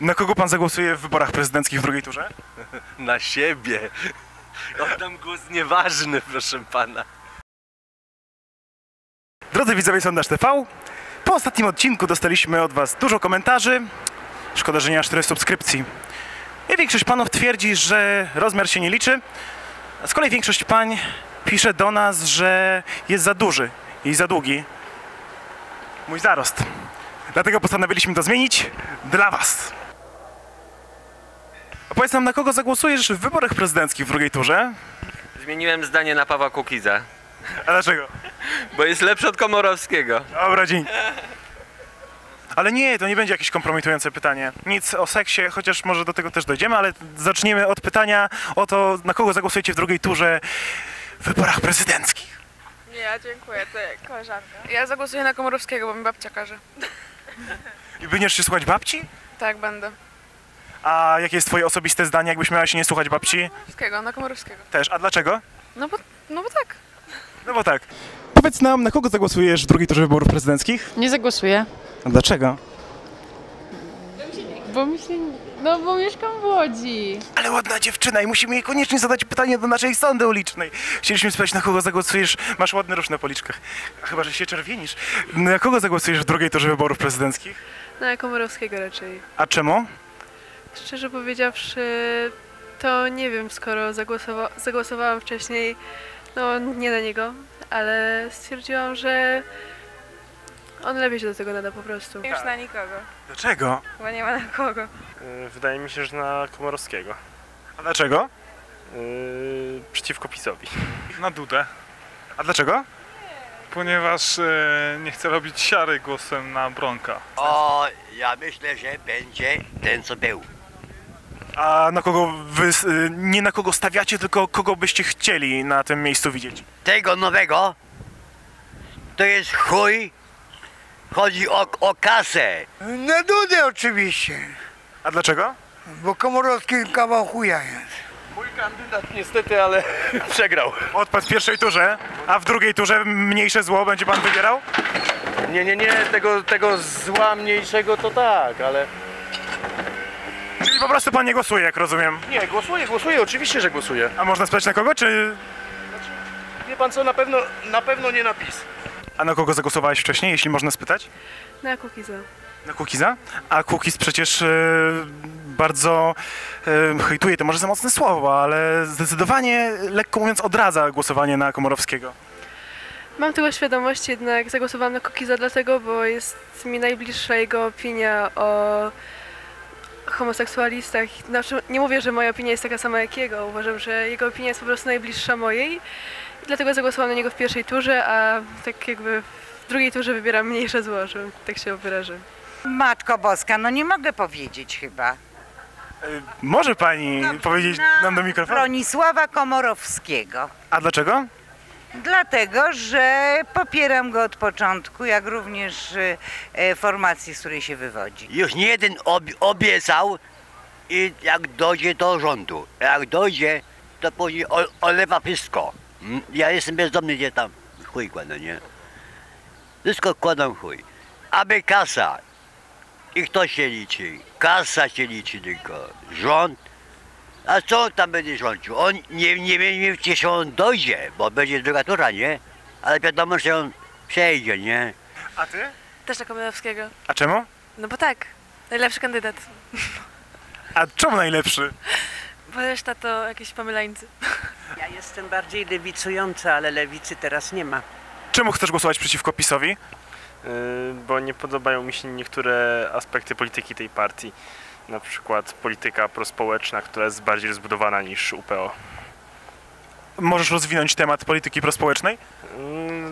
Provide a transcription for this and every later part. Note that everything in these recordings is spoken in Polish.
Na kogo pan zagłosuje w wyborach prezydenckich w drugiej turze? Na siebie. Oddam głos nieważny, proszę pana. Drodzy widzowie Sondaż TV, po ostatnim odcinku dostaliśmy od was dużo komentarzy. Szkoda, że nie aż tyle subskrypcji. I większość panów twierdzi, że rozmiar się nie liczy. A z kolei większość pań pisze do nas, że jest za duży i za długi mój zarost. Dlatego postanowiliśmy to zmienić dla was. Powiedz nam, na kogo zagłosujesz w wyborach prezydenckich w drugiej turze? Zmieniłem zdanie na Pawła Kukiza, A dlaczego? bo jest lepszy od Komorowskiego. Dobra, dzięki. Ale nie, to nie będzie jakieś kompromitujące pytanie. Nic o seksie, chociaż może do tego też dojdziemy, ale zaczniemy od pytania o to, na kogo zagłosujecie w drugiej turze w wyborach prezydenckich. Nie, ja dziękuję, to koleżanka. Ja zagłosuję na Komorowskiego, bo mi babcia każe. I będziesz się słuchać babci? Tak, będę. A jakie jest twoje osobiste zdanie, jakbyś miała się nie słuchać babci? Komorowskiego, na Komorowskiego. Też. A dlaczego? No bo, no bo tak. No bo tak. Powiedz nam, na kogo zagłosujesz w drugiej turze wyborów prezydenckich? Nie zagłosuję, A dlaczego? bo mi się... No bo mieszkam w Łodzi. Ale ładna dziewczyna i musimy jej koniecznie zadać pytanie do naszej sądy ulicznej. Chcieliśmy spytać, na kogo zagłosujesz. Masz ładny róż na policzkach. Chyba, że się czerwienisz. Na kogo zagłosujesz w drugiej turze wyborów prezydenckich? Na Komorowskiego raczej. A czemu? Szczerze powiedziawszy, to nie wiem, skoro zagłosowa- zagłosowałam wcześniej, no nie na niego, ale stwierdziłam, że on lepiej się do tego nada po prostu. Już na nikogo, Dlaczego? bo nie ma na kogo. Y, Wydaje mi się, że na Komorowskiego. A dlaczego? Yy, przeciwko PiSowi. Na Dudę. A dlaczego? Ponieważ e, nie chcę robić siary głosem na Bronka. O, ja myślę, że będzie ten, co był. A na kogo wy, y, nie na kogo stawiacie, tylko kogo byście chcieli na tym miejscu widzieć? Tego nowego to jest chuj. Chodzi o, o kasę. Na Dudę oczywiście, A dlaczego? bo Komorowski kawał chuja jest. Mój kandydat niestety, ale przegrał. Odpadł w pierwszej turze, a w drugiej turze mniejsze zło będzie pan wybierał? Nie, nie, nie, tego, tego zła mniejszego to tak, ale... Czyli po prostu pan nie głosuje, jak rozumiem. Nie, głosuję, głosuję, oczywiście, że głosuję. A można spytać na kogo, czy... Wie pan co, na pewno, na pewno nie napis. A na kogo zagłosowałeś wcześniej, jeśli można spytać? Na Kukiza. Na Kukiza? A Kukiz przecież e, bardzo e, hejtuje, to może za mocne słowo, ale zdecydowanie, lekko mówiąc, odradza głosowanie na Komorowskiego. Mam tego świadomość, jednak zagłosowałam na Kukiza dlatego, bo jest mi najbliższa jego opinia o homoseksualistach. Znaczy, nie mówię, że moja opinia jest taka sama jak jego. Uważam, że jego opinia jest po prostu najbliższa mojej. I dlatego zagłosowałam na niego w pierwszej turze, a tak jakby w drugiej turze wybieram mniejsze zło, że tak się wyrażę. Matko Boska, no nie mogę powiedzieć chyba. E, może pani powiedzieć nam do mikrofonu? Bronisława Komorowskiego. A dlaczego? Dlatego, że popieram go od początku, jak również e, e, formacji, z której się wywodzi. Już nie jeden ob, obiecał i jak dojdzie do rządu, jak dojdzie, to później olewa wszystko. Mm, Ja jestem bezdomny, gdzie tam chuj kładę, nie? Wszystko kładę chuj. Aby kasa. I kto się liczy? Kasa się liczy tylko. Rząd. A co on tam będzie rządził? On nie, nie wiem, czy on dojdzie, bo będzie druga tura, nie? Ale wiadomo, że on przejdzie, nie? A ty? Też na Komorowskiego. A czemu? No bo tak, najlepszy kandydat. A czemu najlepszy? Bo reszta to jakieś pomyleńcy. Ja jestem bardziej lewicująca, ale lewicy teraz nie ma. Czemu chcesz głosować przeciwko PiSowi? Yy, bo nie podobają mi się niektóre aspekty polityki tej partii. Na przykład polityka prospołeczna, która jest bardziej rozbudowana niż UPO. Możesz rozwinąć temat polityki prospołecznej?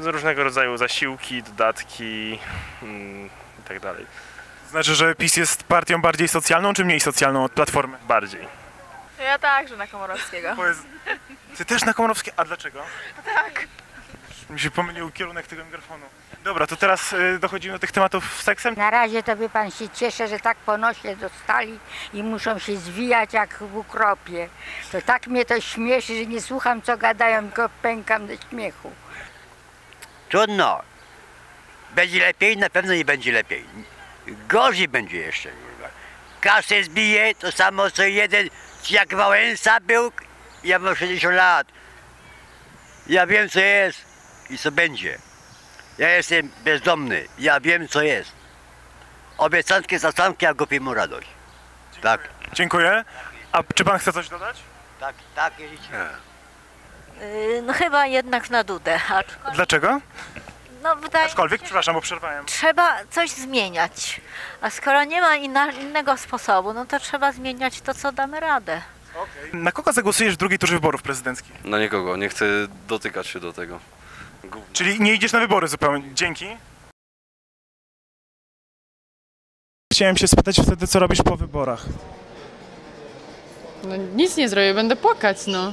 Yy, różnego rodzaju zasiłki, dodatki yy, i tak dalej. Znaczy, że PiS jest partią bardziej socjalną czy mniej socjalną od Platformy? Bardziej. Ja także na Komorowskiego. Ty też na Komorowskie? A dlaczego? Tak. Mi się pomylił kierunek tego mikrofonu. Dobra, to teraz y, dochodzimy do tych tematów z seksem. Na razie to wie pan się cieszę, że tak po nosie dostali i muszą się zwijać jak w ukropie. To tak mnie to śmieszy, że nie słucham co gadają, tylko pękam ze śmiechu. Trudno. Będzie lepiej? Na pewno nie będzie lepiej. Gorzej będzie jeszcze. kurwa. kasę zbije, to samo co jeden, jak Wałęsa był, ja mam 60 lat. Ja wiem co jest i co będzie. Ja jestem bezdomny, ja wiem co jest. Obiecanki, zacanki, a głupi mu radość. Tak, Dziękuję. A czy pan chce coś dodać? tak, tak, jedziecie. No chyba jednak na Dudę. Aczkolwiek, Dlaczego? no wydaje Aczkolwiek, się, przepraszam, bo przerwałem. trzeba coś zmieniać. A skoro nie ma inna, innego sposobu, no to trzeba zmieniać to, co damy radę. Na kogo zagłosujesz w drugiej turze wyborów prezydenckich? Na nikogo, nie chcę dotykać się do tego. Gówno. Czyli nie idziesz na wybory zupełnie. Dzięki. Chciałem się spytać wtedy, co robisz po wyborach. No nic nie zrobię, będę płakać, no.